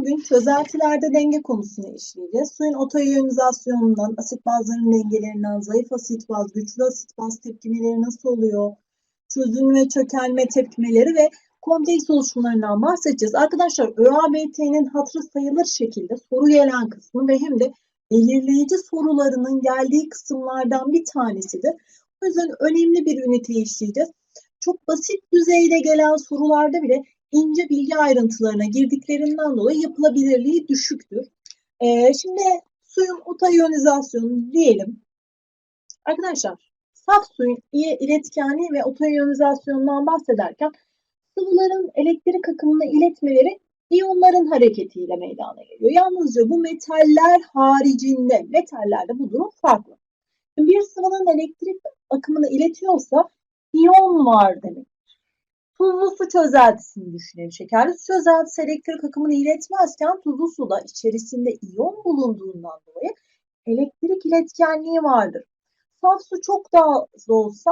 bugün çözeltilerde denge konusunu işleyeceğiz. Suyun otoiyonizasyonundan, asit bazların dengelerinden, zayıf asit baz, güçlü asit baz tepkimeleri nasıl oluyor? Çözünme, çökelme tepkimeleri ve kompleks oluşumlarından bahsedeceğiz. Arkadaşlar ÖABT'nin hatırı sayılır şekilde soru gelen kısmı ve hem de belirleyici sorularının geldiği kısımlardan bir tanesidir. O yüzden önemli bir üniteyi işleyeceğiz. Çok basit düzeyde gelen sorularda bile ince bilgi ayrıntılarına girdiklerinden dolayı yapılabilirliği düşüktür. Ee, şimdi suyun otoiyonizasyonu diyelim. Arkadaşlar saf suyun iyi iletkenliği ve otoiyonizasyonundan bahsederken sıvıların elektrik akımını iletmeleri iyonların hareketiyle meydana geliyor. Yalnızca bu metaller haricinde, metallerde bu durum farklı. Bir sıvının elektrik akımını iletiyorsa iyon var demek. Tuzlu su çözeltisini düşünelim. Şekerli su çözeltisi elektrik akımını iletmezken tuzlu suda içerisinde iyon bulunduğundan dolayı elektrik iletkenliği vardır. Saf su çok daha az olsa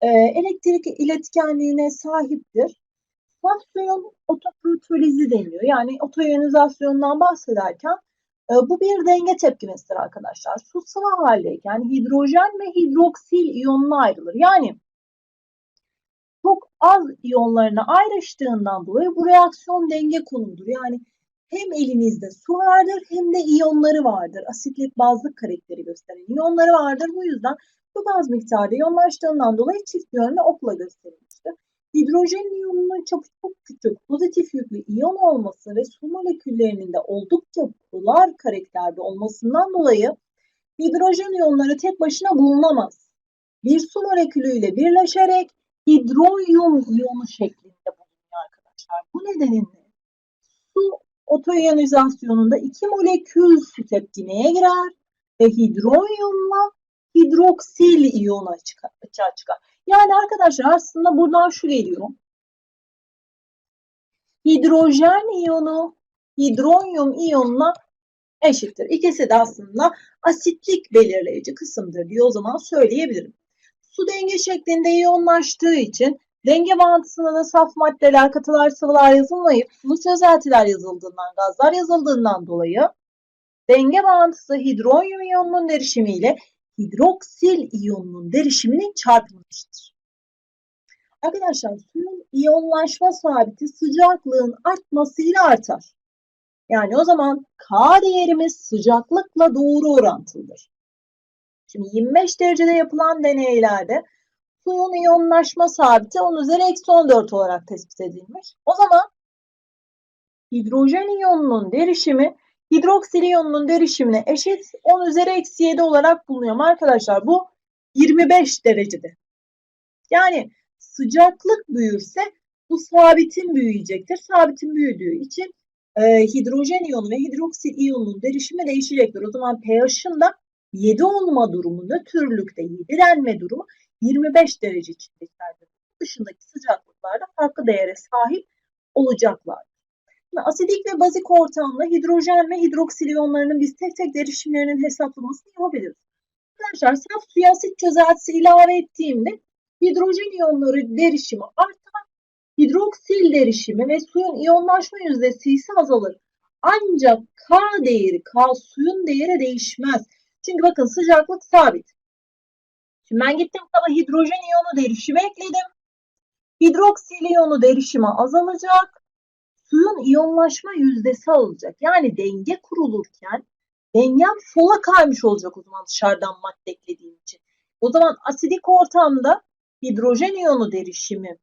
e, elektrik iletkenliğine sahiptir. Saf suyun otoprotolizi deniyor. Yani otoiyonizasyondan bahsederken e, bu bir denge tepkimesidir arkadaşlar. Su sıvı haldeyken hidrojen ve hidroksil iyonuna ayrılır. Yani çok az iyonlarına ayrıştığından dolayı bu reaksiyon denge konumudur. Yani hem elinizde su vardır hem de iyonları vardır. Asitlik bazlık karakteri gösteren iyonları vardır. Bu yüzden su gaz miktarı iyonlaştığından dolayı çift yönlü okla gösterilmiştir. Hidrojen iyonunun çapı çok küçük, pozitif yüklü iyon olması ve su moleküllerinin de oldukça polar karakterde olmasından dolayı hidrojen iyonları tek başına bulunamaz. Bir su molekülüyle birleşerek hidroyum iyonu şeklinde bulunuyor arkadaşlar. Bu nedenle su otoiyonizasyonunda iki molekül su tepkimeye girer ve hidroyumla hidroksil iyonu açığa çıkar. Yani arkadaşlar aslında buradan şu geliyor. Hidrojen iyonu hidronyum iyonuna eşittir. İkisi de aslında asitlik belirleyici kısımdır diye o zaman söyleyebilirim. Su denge şeklinde iyonlaştığı için denge bağıntısında da saf maddeler, katılar, sıvılar yazılmayıp sulu çözeltiler yazıldığından, gazlar yazıldığından dolayı denge bağıntısı hidronyum iyonunun derişimiyle hidroksil iyonunun derişiminin çarpılmıştır. Arkadaşlar suyun iyonlaşma sabiti sıcaklığın artmasıyla artar. Yani o zaman K değerimiz sıcaklıkla doğru orantılıdır. Şimdi 25 derecede yapılan deneylerde suyun iyonlaşma sabiti 10 üzeri eksi 14 olarak tespit edilmiş. O zaman hidrojen iyonunun derişimi hidroksil iyonunun derişimine eşit 10 üzeri eksi 7 olarak bulunuyor arkadaşlar. Bu 25 derecede. Yani sıcaklık büyürse bu sabitin büyüyecektir. Sabitin büyüdüğü için e, hidrojen iyonu ve hidroksil iyonunun derişimi değişecektir. O zaman pH'ın da 7 olma durumu, nötrlükte 7 denme durumu 25 derece içindekilerdir. Dışındaki sıcaklıklarda farklı değere sahip olacaklar. Asidik ve bazik ortamda hidrojen ve hidroksil iyonlarının biz tek tek derişimlerinin hesaplamasını yapabiliriz. Arkadaşlar saf suya asit çözeltisi ilave ettiğimde hidrojen iyonları derişimi artar, hidroksil derişimi ve suyun iyonlaşma yüzdesi ise azalır. Ancak K değeri, K suyun değeri değişmez. Çünkü bakın sıcaklık sabit. Şimdi ben gittim kaba hidrojen iyonu derişimi ekledim. Hidroksil iyonu derişimi azalacak. Suyun iyonlaşma yüzdesi alacak. Yani denge kurulurken dengem sola kaymış olacak o zaman dışarıdan madde eklediğim için. O zaman asidik ortamda hidrojen iyonu derişimi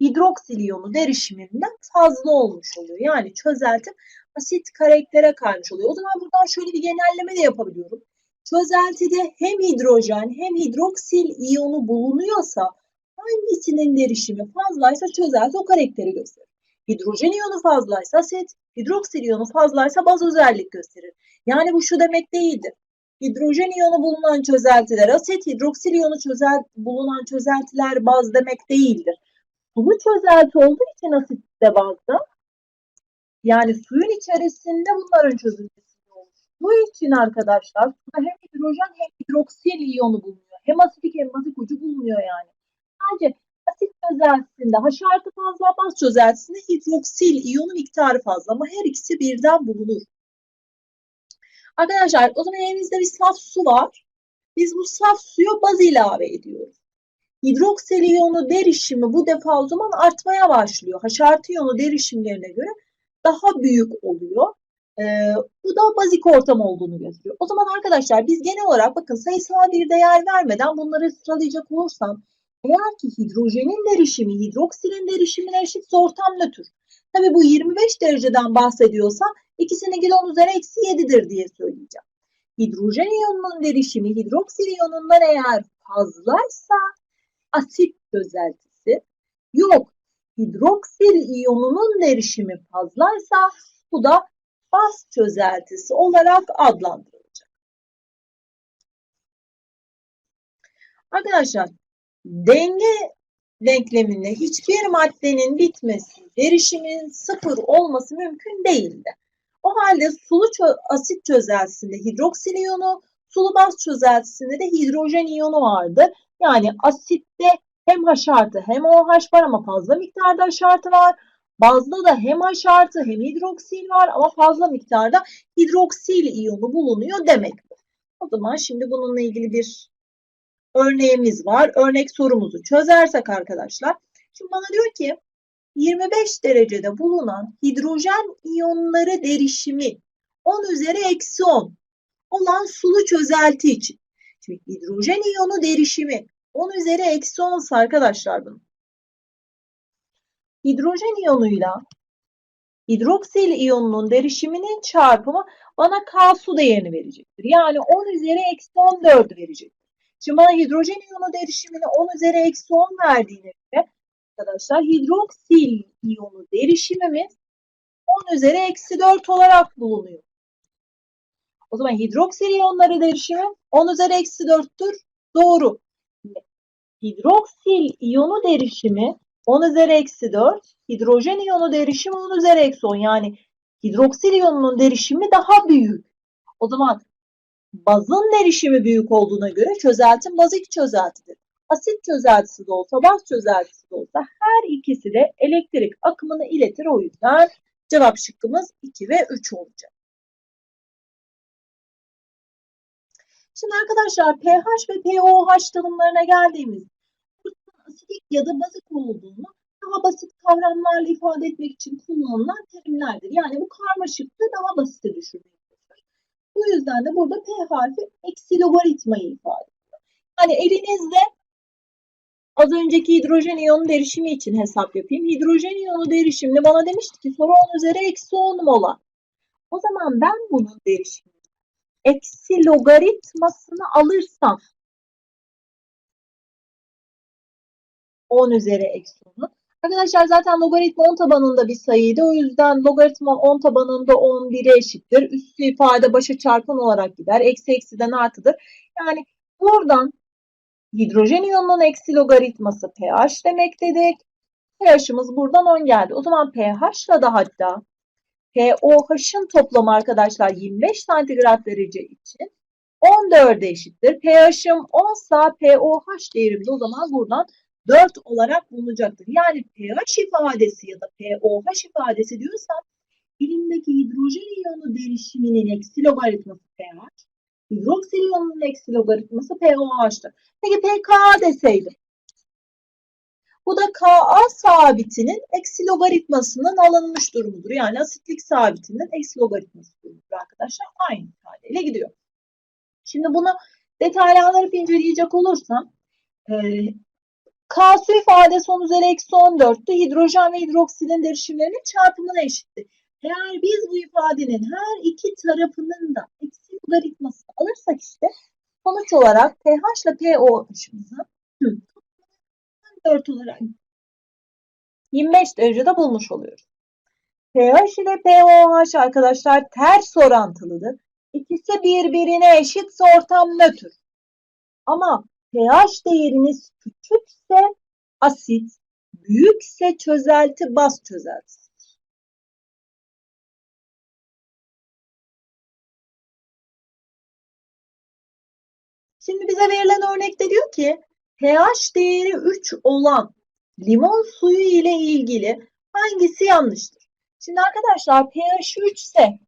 hidroksil iyonu derişiminden fazla olmuş oluyor. Yani çözelti asit karaktere kaymış oluyor. O zaman buradan şöyle bir genelleme de yapabiliyorum. Çözeltide hem hidrojen hem hidroksil iyonu bulunuyorsa hangisinin derişimi fazlaysa çözelti o karakteri gösterir. Hidrojen iyonu fazlaysa asit, hidroksil iyonu fazlaysa baz özellik gösterir. Yani bu şu demek değildir. Hidrojen iyonu bulunan çözeltiler asit, hidroksil iyonu çözel, bulunan çözeltiler baz demek değildir. Sulu çözelti olduğu için asit de bazda. Yani suyun içerisinde bunların çözülmesi bu için arkadaşlar suda hem hidrojen hem hidroksil iyonu bulunuyor. Hem asitik hem bazik ucu bulunuyor yani. Sadece asit çözeltisinde H artı fazla, baz çözeltisinde hidroksil iyonu miktarı fazla ama her ikisi birden bulunur. Arkadaşlar o zaman elimizde bir saf su var. Biz bu saf suya baz ilave ediyoruz. Hidroksil iyonu derişimi bu defa o zaman artmaya başlıyor. H artı iyonu derişimlerine göre daha büyük oluyor. Ee, bu da bazik ortam olduğunu gösteriyor. O zaman arkadaşlar biz genel olarak bakın sayısal bir değer vermeden bunları sıralayacak olursam eğer ki hidrojenin derişimi hidroksilin derişimine eşitse ortam nötr. Tabi bu 25 dereceden bahsediyorsa ikisinin gide 10 üzeri eksi 7'dir diye söyleyeceğim. Hidrojen iyonunun derişimi hidroksil iyonundan eğer fazlaysa asit çözeltisi. Yok hidroksil iyonunun derişimi fazlaysa bu da baz çözeltisi olarak adlandırılacak. Arkadaşlar denge denkleminde hiçbir maddenin bitmesi, derişimin sıfır olması mümkün değildi. O halde sulu çö asit çözeltisinde hidroksil iyonu, sulu baz çözeltisinde de hidrojen iyonu vardı. Yani asitte hem H artı hem OH var ama fazla miktarda H artı var. Bazda da hem H artı hem hidroksil var ama fazla miktarda hidroksil iyonu bulunuyor demek bu. O zaman şimdi bununla ilgili bir örneğimiz var. Örnek sorumuzu çözersek arkadaşlar. Şimdi bana diyor ki 25 derecede bulunan hidrojen iyonları derişimi 10 üzeri eksi 10 olan sulu çözelti için. Şimdi hidrojen iyonu derişimi 10 üzeri eksi 10 arkadaşlar bunun. Hidrojen iyonuyla hidroksil iyonunun derişiminin çarpımı bana K su değerini verecektir. Yani 10 üzeri eksi 14 verecektir. Şimdi bana hidrojen iyonu derişimini 10 üzeri eksi 10 verdiğine göre arkadaşlar hidroksil iyonu derişimimiz 10 üzeri eksi 4 olarak bulunuyor. O zaman hidroksil iyonları derişimi 10 üzeri eksi 4'tür. Doğru. Hidroksil iyonu derişimi 10 üzeri eksi 4. Hidrojen iyonu derişimi 10 üzeri eksi 10. Yani hidroksil iyonunun derişimi daha büyük. O zaman bazın derişimi büyük olduğuna göre çözeltim bazik çözeltidir. Asit çözeltisi de olsa, baz çözeltisi de olsa her ikisi de elektrik akımını iletir. O yüzden cevap şıkkımız 2 ve 3 olacak. Şimdi arkadaşlar pH ve pOH tanımlarına geldiğimiz asidik ya da bazik olduğunu daha basit kavramlarla ifade etmek için kullanılan terimlerdir. Yani bu karmaşıklığı daha basite düşürmeye çalışır. Bu yüzden de burada P harfi eksi logaritmayı ifade ediyor. Yani elinizde az önceki hidrojen iyonu derişimi için hesap yapayım. Hidrojen iyonu derişimini bana demişti ki soru 10 üzeri eksi 10 mola. O zaman ben bunun derişimini eksi logaritmasını alırsam 10 üzeri eksi 10'u. Arkadaşlar zaten logaritma 10 tabanında bir sayıydı. O yüzden logaritma 10 tabanında 11'e eşittir. Üstü ifade başa çarpan olarak gider. Eksi eksiden artıdır. Yani buradan hidrojen iyonunun eksi logaritması pH demek dedik. pH'ımız buradan 10 geldi. O zaman pH'la da hatta pOH'ın toplamı arkadaşlar 25 santigrat derece için 14'e eşittir. pH'ım 10 sa pOH değerim de o zaman buradan 4 olarak bulunacaktır. Yani pH ifadesi ya da pOH ifadesi diyorsam elimdeki hidrojen iyonu derişiminin eksi logaritması pH, hidroksil iyonunun eksi logaritması pOH'tır. Peki pKa deseydim. Bu da Ka sabitinin eksi logaritmasının alınmış durumudur. Yani asitlik sabitinin eksi logaritması durumudur arkadaşlar. Aynı ifadeyle gidiyor. Şimdi bunu detaylandırıp inceleyecek olursam K su ifadesi 10 üzeri eksi 14'tü. Hidrojen ve hidroksilin derişimlerinin çarpımına eşitti. Eğer biz bu ifadenin her iki tarafının da eksi logaritmasını alırsak işte sonuç olarak pH ile pOH'ımızı 4 olarak 25 derecede bulmuş oluyoruz. pH ile pOH arkadaşlar ters orantılıdır. İkisi birbirine eşitse ortam nötr. Ama pH değeriniz küçükse asit, büyükse çözelti, baz çözeltisi. Şimdi bize verilen örnekte diyor ki pH değeri 3 olan limon suyu ile ilgili hangisi yanlıştır? Şimdi arkadaşlar pH 3 ise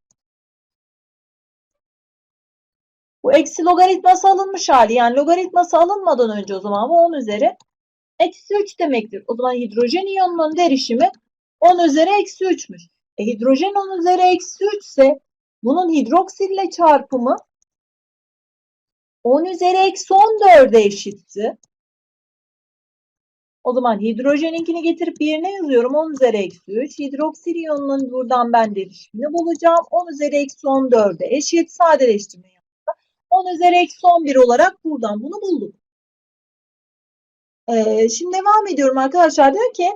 bu eksi logaritması alınmış hali. Yani logaritması alınmadan önce o zaman bu 10 üzeri eksi 3 demektir. O zaman hidrojen iyonunun derişimi 10 üzeri eksi 3'müş. E, hidrojen 10 üzeri eksi 3 ise bunun hidroksille çarpımı 10 üzeri eksi 14'e eşitti. O zaman hidrojeninkini getirip yerine yazıyorum. 10 üzeri eksi 3. Hidroksil iyonunun buradan ben derişimini bulacağım. 10 üzeri eksi 14'e eşit. Sadeleştirme. 10 üzeri eksi 11 olarak buradan bunu bulduk. Ee, şimdi devam ediyorum arkadaşlar. Diyor ki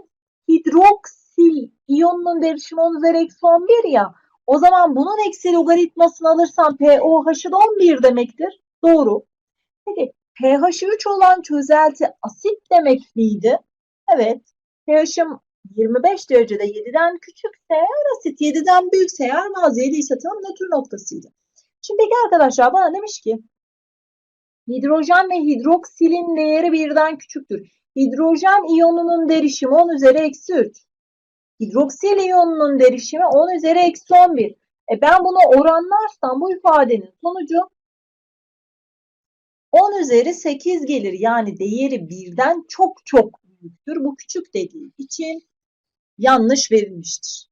hidroksil iyonunun derişimi 10 üzeri eksi 11 ya. O zaman bunun eksi logaritmasını alırsam pOH'ı da 11 demektir. Doğru. Peki pH 3 olan çözelti asit demek miydi? Evet. pH'im 25 derecede 7'den küçükse eğer asit 7'den büyükse eğer bazı 7 ise tam nötr noktasıydı. Şimdi peki arkadaşlar bana demiş ki hidrojen ve hidroksilin değeri birden küçüktür. Hidrojen iyonunun derişimi 10 üzeri eksi 3. Hidroksil iyonunun derişimi 10 üzeri eksi 11. E ben bunu oranlarsam bu ifadenin sonucu 10 üzeri 8 gelir. Yani değeri birden çok çok büyüktür. Bu küçük dediği için yanlış verilmiştir.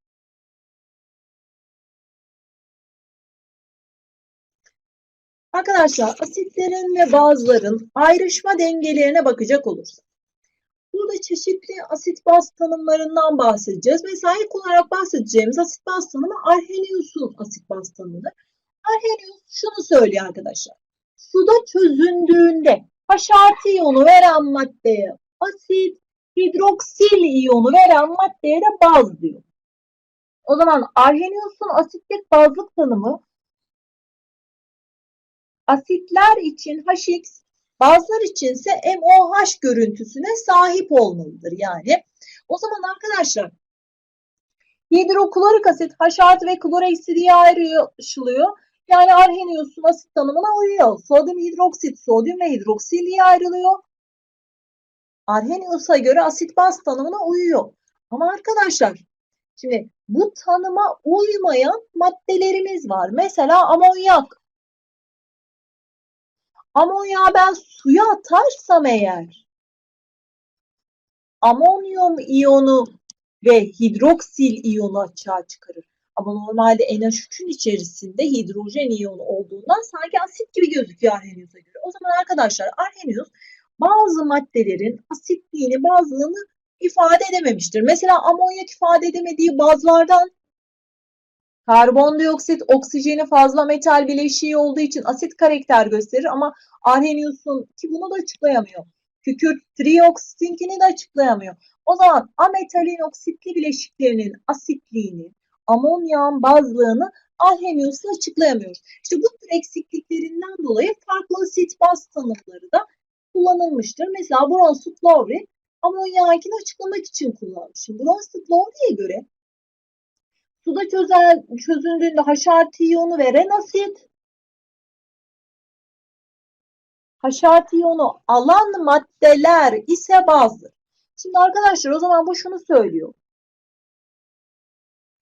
Arkadaşlar asitlerin ve bazların ayrışma dengelerine bakacak olursak. Burada çeşitli asit baz tanımlarından bahsedeceğiz. Mesela ilk olarak bahsedeceğimiz asit baz tanımı Arrhenius'un asit baz tanımıdır. Arrhenius şunu söylüyor arkadaşlar. Suda çözündüğünde H artı iyonu veren maddeye asit, hidroksil iyonu veren maddeye de baz diyor. O zaman Arrhenius'un asitlik bazlık tanımı asitler için HX, bazılar içinse MOH görüntüsüne sahip olmalıdır. Yani o zaman arkadaşlar hidroklorik asit H artı ve klor eksi diye ayrışılıyor. Yani Arrhenius'un asit tanımına uyuyor. Sodyum hidroksit, sodyum ve hidroksil diye ayrılıyor. Arrhenius'a göre asit baz tanımına uyuyor. Ama arkadaşlar şimdi bu tanıma uymayan maddelerimiz var. Mesela amonyak. Amonyağı ben suya atarsam eğer amonyum iyonu ve hidroksil iyonu açığa çıkarır. Ama normalde NH3'ün içerisinde hidrojen iyonu olduğundan sanki asit gibi gözüküyor Arrhenius'a göre. O zaman arkadaşlar Arrhenius bazı maddelerin asitliğini bazılarını ifade edememiştir. Mesela amonyak ifade edemediği bazlardan karbondioksit oksijeni fazla metal bileşiği olduğu için asit karakter gösterir ama Arrhenius'un ki bunu da açıklayamıyor. Kükürt trioksitinkini de açıklayamıyor. O zaman ametalin oksitli bileşiklerinin asitliğini, amonyağın bazlığını Arrhenius'la açıklayamıyoruz. İşte bu tür eksikliklerinden dolayı farklı asit baz tanımları da kullanılmıştır. Mesela Bronsted Lowry amonyağınkini açıklamak için kullanmış. Bronsted Lowry'e göre suda çözel, çözüldüğünde H artı iyonu veren asit H artı iyonu alan maddeler ise bazdır. Şimdi arkadaşlar o zaman bu şunu söylüyor.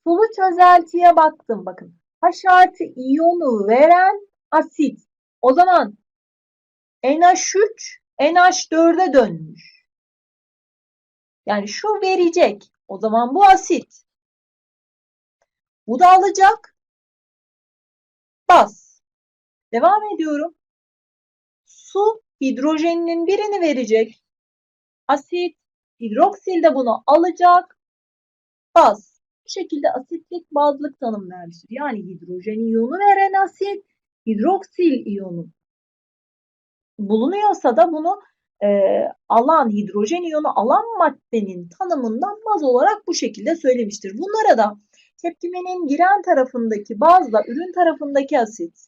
Sulu çözeltiye baktım bakın. H iyonu veren asit. O zaman NH3 NH4'e dönmüş. Yani şu verecek. O zaman bu asit. Bu da alacak. Baz. Devam ediyorum. Su hidrojeninin birini verecek. Asit, hidroksil de bunu alacak. Baz. Bu şekilde asitlik bazlık tanım vermiştir. Yani hidrojen iyonu veren asit, hidroksil iyonu bulunuyorsa da bunu e, alan, hidrojen iyonu alan maddenin tanımından baz olarak bu şekilde söylemiştir. Bunlara da tepkimenin giren tarafındaki bazla ürün tarafındaki asit,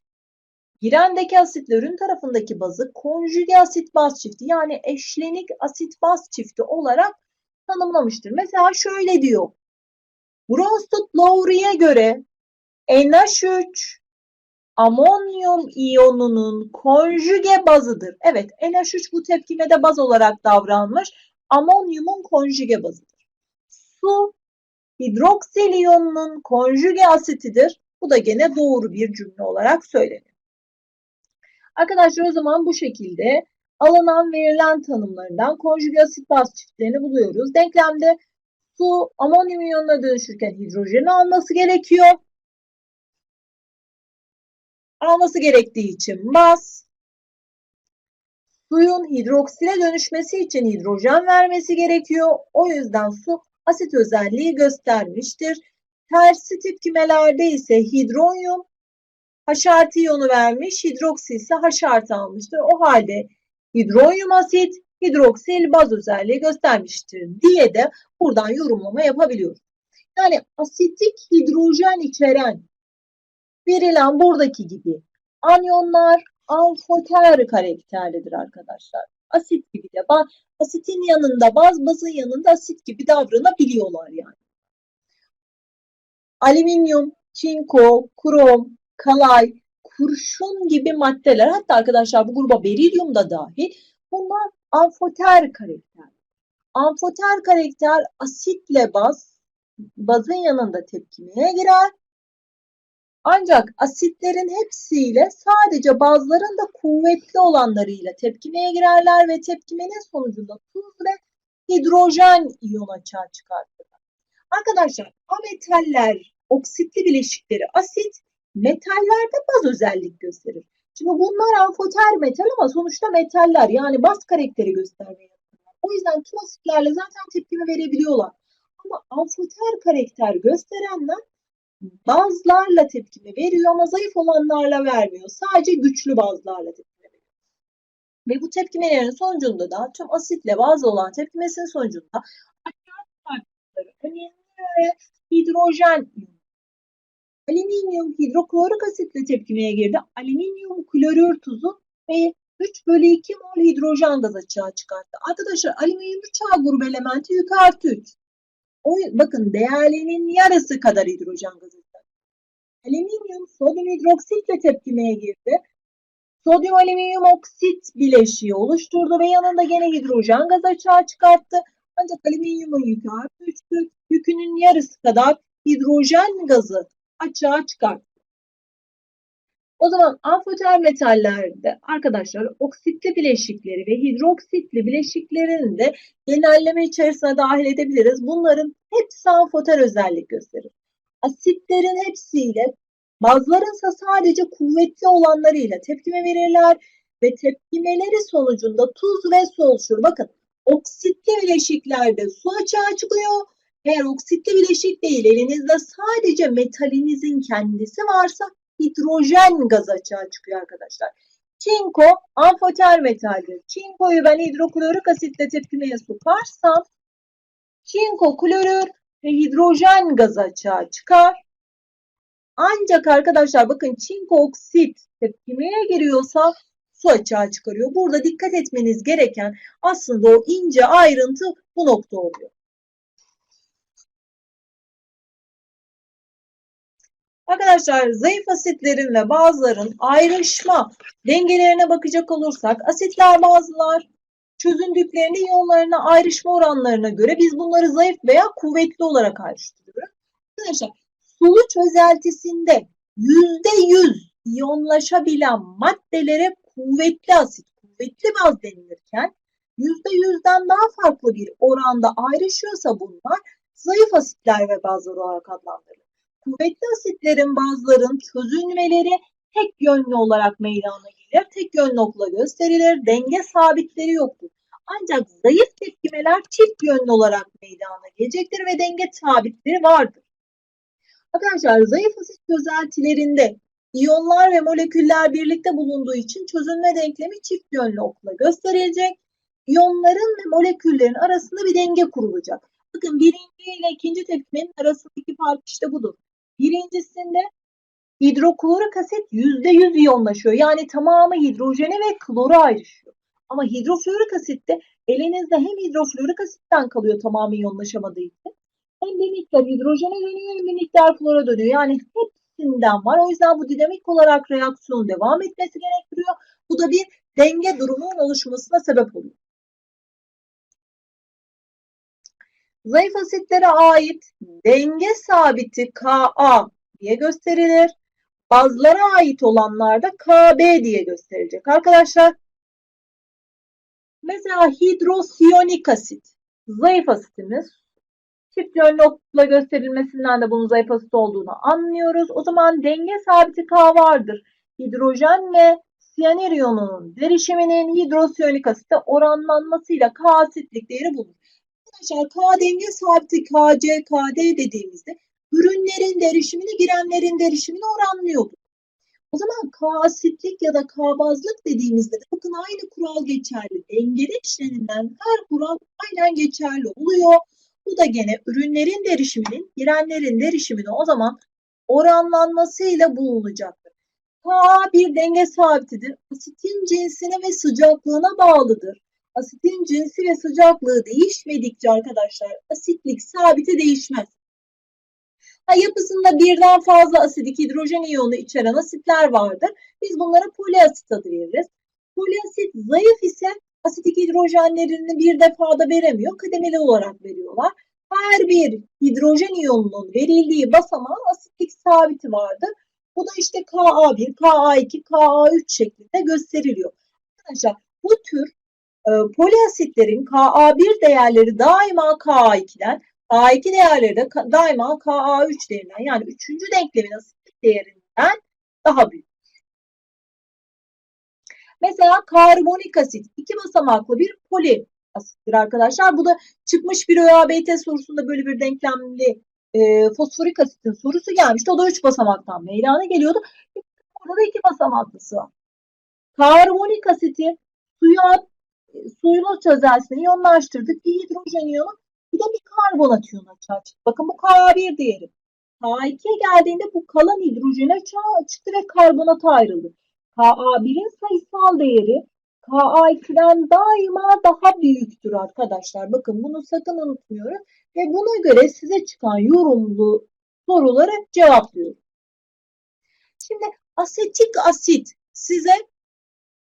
girendeki asitle ürün tarafındaki bazı konjüge asit baz çifti yani eşlenik asit baz çifti olarak tanımlamıştır. Mesela şöyle diyor. Bronsted Lowry'e göre NH3 amonyum iyonunun konjüge bazıdır. Evet NH3 bu tepkimede baz olarak davranmış. amonyumun konjüge bazıdır. Su hidroksil iyonunun konjüge asitidir. Bu da gene doğru bir cümle olarak söylenir. Arkadaşlar o zaman bu şekilde alınan verilen tanımlarından konjüge asit baz çiftlerini buluyoruz. Denklemde su amonyum iyonuna dönüşürken hidrojeni alması gerekiyor. Alması gerektiği için baz. Suyun hidroksile dönüşmesi için hidrojen vermesi gerekiyor. O yüzden su asit özelliği göstermiştir. Tersi tepkimelerde ise hidronyum H iyonu vermiş, hidroksil ise H almıştır. O halde hidronyum asit hidroksil baz özelliği göstermiştir diye de buradan yorumlama yapabiliyoruz. Yani asitik hidrojen içeren verilen buradaki gibi anyonlar amfoter karakterlidir arkadaşlar. Asit gibi de asitin yanında baz, bazın yanında asit gibi davranabiliyorlar yani. Alüminyum, çinko, krom, kalay, kurşun gibi maddeler hatta arkadaşlar bu gruba berilyum da dahil bunlar amfoter karakter. Amfoter karakter asitle baz, bazın yanında tepkimeye girer. Ancak asitlerin hepsiyle sadece bazıların da kuvvetli olanlarıyla tepkimeye girerler ve tepkimenin sonucunda tuz ve hidrojen iyon açığa çıkartırlar. Arkadaşlar ametaller oksitli bileşikleri asit, metallerde baz özellik gösterir. Şimdi bunlar amfoter metal ama sonuçta metaller yani baz karakteri göstermeye O yüzden tüm asitlerle zaten tepkime verebiliyorlar. Ama amfoter karakter gösterenler bazlarla tepkime veriyor ama zayıf olanlarla vermiyor. Sadece güçlü bazlarla tepkime veriyor. Ve bu tepkimelerin sonucunda da tüm asitle bazı olan tepkimesinin sonucunda önemli ve hidrojen Alüminyum hidroklorik asitle tepkimeye girdi. Alüminyum klorür tuzu ve 3 bölü 2 mol hidrojen gaz açığa çıkarttı. Arkadaşlar alüminyum 3A grubu elementi yük artı 3. O, bakın değerlerinin yarısı kadar hidrojen gazı. Alüminyum sodyum hidroksitle tepkimeye girdi. Sodyum alüminyum oksit bileşiği oluşturdu ve yanında gene hidrojen gaz açığa çıkarttı. Ancak alüminyumun yükü artı 3'tü. Yükünün yarısı kadar hidrojen gazı açığa çıkar. O zaman amfoter metallerde arkadaşlar oksitli bileşikleri ve hidroksitli bileşiklerini de genelleme içerisine dahil edebiliriz. Bunların hepsi amfoter özellik gösterir. Asitlerin hepsiyle bazılarınsa sadece kuvvetli olanlarıyla tepkime verirler ve tepkimeleri sonucunda tuz ve su oluşur. Bakın oksitli bileşiklerde su açığa çıkıyor eğer oksitli bileşik değil elinizde sadece metalinizin kendisi varsa hidrojen gazı açığa çıkıyor arkadaşlar. Çinko amfoter metaldir. Çinkoyu ben hidroklorik asitle tepkimeye sokarsam çinko klorür ve hidrojen gazı açığa çıkar. Ancak arkadaşlar bakın çinko oksit tepkimeye giriyorsa su açığa çıkarıyor. Burada dikkat etmeniz gereken aslında o ince ayrıntı bu nokta oluyor. Arkadaşlar zayıf asitlerin ve bazıların ayrışma dengelerine bakacak olursak asitler bazılar çözündüklerinde iyonlarına ayrışma oranlarına göre biz bunları zayıf veya kuvvetli olarak ayrıştırıyoruz. Arkadaşlar sulu çözeltisinde %100 iyonlaşabilen maddelere kuvvetli asit, kuvvetli baz denilirken %100'den daha farklı bir oranda ayrışıyorsa bunlar zayıf asitler ve bazlar olarak adlandırılır kuvvetli asitlerin bazıların çözünmeleri tek yönlü olarak meydana gelir. Tek yönlü okla gösterilir. Denge sabitleri yoktur. Ancak zayıf tepkimeler çift yönlü olarak meydana gelecektir ve denge sabitleri vardır. Arkadaşlar zayıf asit çözeltilerinde iyonlar ve moleküller birlikte bulunduğu için çözünme denklemi çift yönlü okla gösterilecek. İyonların ve moleküllerin arasında bir denge kurulacak. Bakın birinci ile ikinci tepkimenin arasındaki fark işte budur. Birincisinde hidroklorik asit %100 iyonlaşıyor. Yani tamamı hidrojene ve klora ayrışıyor. Ama hidroflorik asitte elinizde hem hidroflorik asitten kalıyor tamamı iyonlaşamadığı için hem bir miktar hidrojene dönüyor hem bir miktar klora dönüyor. Yani hepsinden var. O yüzden bu dinamik olarak reaksiyonun devam etmesi gerektiriyor. Bu da bir denge durumunun oluşmasına sebep oluyor. Zayıf asitlere ait denge sabiti Ka diye gösterilir. Bazlara ait olanlar da Kb diye gösterilecek arkadaşlar. Mesela hidrosiyonik asit. Zayıf asitimiz. Çift yönlü okla gösterilmesinden de bunun zayıf asit olduğunu anlıyoruz. O zaman denge sabiti K vardır. Hidrojen ve siyanür iyonunun derişiminin hidrosiyonik asite oranlanmasıyla K asitlik değeri bulunur. Arkadaşlar K denge sabiti Kc, Kd dediğimizde ürünlerin derişimini girenlerin derişimini oranlıyordu. O zaman K asitlik ya da K bazlık dediğimizde de bakın aynı kural geçerli. Dengede işlenilen her kural aynen geçerli oluyor. Bu da gene ürünlerin derişiminin girenlerin derişimini o zaman oranlanmasıyla bulunacaktır. K bir denge sabitidir. Asitin cinsine ve sıcaklığına bağlıdır. Asitin cinsi ve sıcaklığı değişmedikçe arkadaşlar asitlik sabiti değişmez. Ha, yapısında birden fazla asidik hidrojen iyonu içeren asitler vardır. Biz bunlara poliasit adı veririz. Poliasit zayıf ise asitik hidrojenlerini bir defada veremiyor. Kademeli olarak veriyorlar. Her bir hidrojen iyonunun verildiği basamağın asitlik sabiti vardır. Bu da işte Ka1, Ka2, Ka3 şeklinde gösteriliyor. Arkadaşlar bu tür e, poliasitlerin Ka1 değerleri daima Ka2'den, K2 değerleri de daima Ka3 değerinden yani 3. denklemin asitlik değerinden daha büyük. Mesela karbonik asit iki basamaklı bir poli asittir arkadaşlar. Bu da çıkmış bir ÖABT sorusunda böyle bir denklemli e, fosforik asitin sorusu gelmişti. O da 3 basamaktan meydana geliyordu. Burada da 2 basamaklısı var. Karbonik asiti suya suyla çözelsine iyonlaştırdık. Bir hidrojen iyonu bir de bir karbonat iyonu açığa çıktı. Bakın bu K1 değeri. K2'ye geldiğinde bu kalan hidrojen açığa çıktı ve karbonata ayrıldı. Ka1'in sayısal değeri Ka2'den daima daha büyüktür arkadaşlar. Bakın bunu sakın unutmuyoruz. Ve buna göre size çıkan yorumlu soruları cevaplıyorum. Şimdi asetik asit size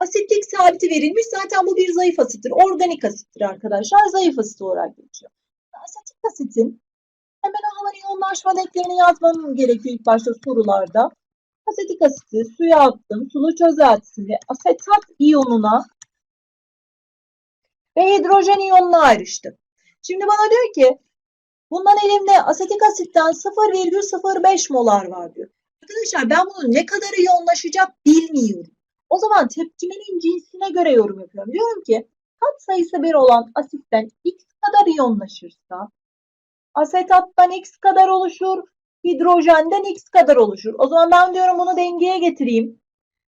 asitlik sabiti verilmiş. Zaten bu bir zayıf asittir. Organik asittir arkadaşlar. Zayıf asit olarak geçiyor. Asetik asitin hemen hemen iyonlaşma denklerini yazmam gerekiyor ilk başta sorularda. Asetik asiti suya attım. Sulu çözeltisini asetat iyonuna ve hidrojen iyonuna ayrıştım. Şimdi bana diyor ki bundan elimde asetik asitten 0,05 molar var diyor. Arkadaşlar ben bunun ne kadar iyonlaşacak bilmiyorum. O zaman tepkimenin cinsine göre yorum yapıyorum. Diyorum ki kat sayısı 1 olan asitten x kadar iyonlaşırsa asetattan x kadar oluşur, hidrojenden x kadar oluşur. O zaman ben diyorum bunu dengeye getireyim.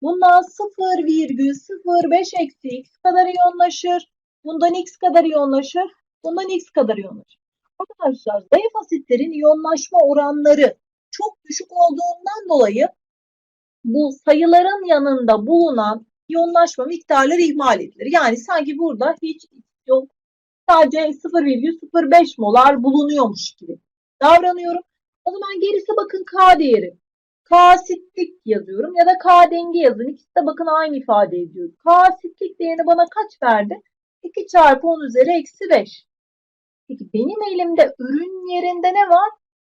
Bundan 0,05 eksi x kadar iyonlaşır. Bundan x kadar iyonlaşır. Bundan x kadar iyonlaşır. Arkadaşlar zayıf asitlerin iyonlaşma oranları çok düşük olduğundan dolayı bu sayıların yanında bulunan iyonlaşma miktarları ihmal edilir. Yani sanki burada hiç yok. Sadece 0,05 molar bulunuyormuş gibi davranıyorum. O zaman gerisi bakın K değeri. K asitlik yazıyorum ya da K denge yazın. İkisi de bakın aynı ifade ediyor. K asitlik değerini bana kaç verdi? 2 çarpı 10 üzeri eksi 5. Peki benim elimde ürün yerinde ne var?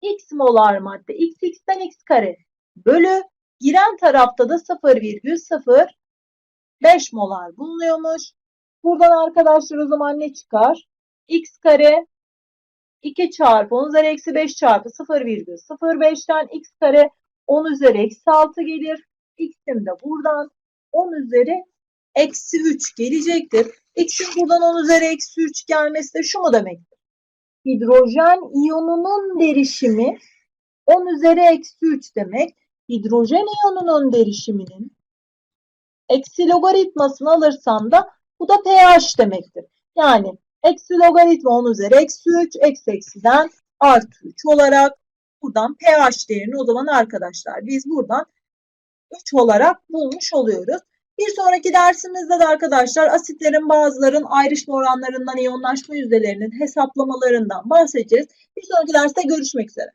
X molar madde. X x'ten x kare. Bölü giren tarafta da 0,05 molar bulunuyormuş. Buradan arkadaşlar o zaman ne çıkar? X kare 2 çarpı 10 üzeri eksi 5 çarpı 0,05'ten x kare 10 üzeri eksi 6 gelir. X'im de buradan 10 üzeri eksi 3 gelecektir. X'in buradan 10 üzeri eksi 3 gelmesi de şu mu demektir? Hidrojen iyonunun derişimi 10 üzeri eksi 3 demek. Hidrojen iyonunun derişiminin eksi logaritmasını alırsam da bu da pH demektir. Yani eksi logaritma 10 üzeri eksi 3 eksi eksiden artı 3 olarak buradan pH değerini o zaman arkadaşlar biz buradan 3 olarak bulmuş oluyoruz. Bir sonraki dersimizde de arkadaşlar asitlerin bazıların ayrışma oranlarından iyonlaşma yüzdelerinin hesaplamalarından bahsedeceğiz. Bir sonraki derste görüşmek üzere.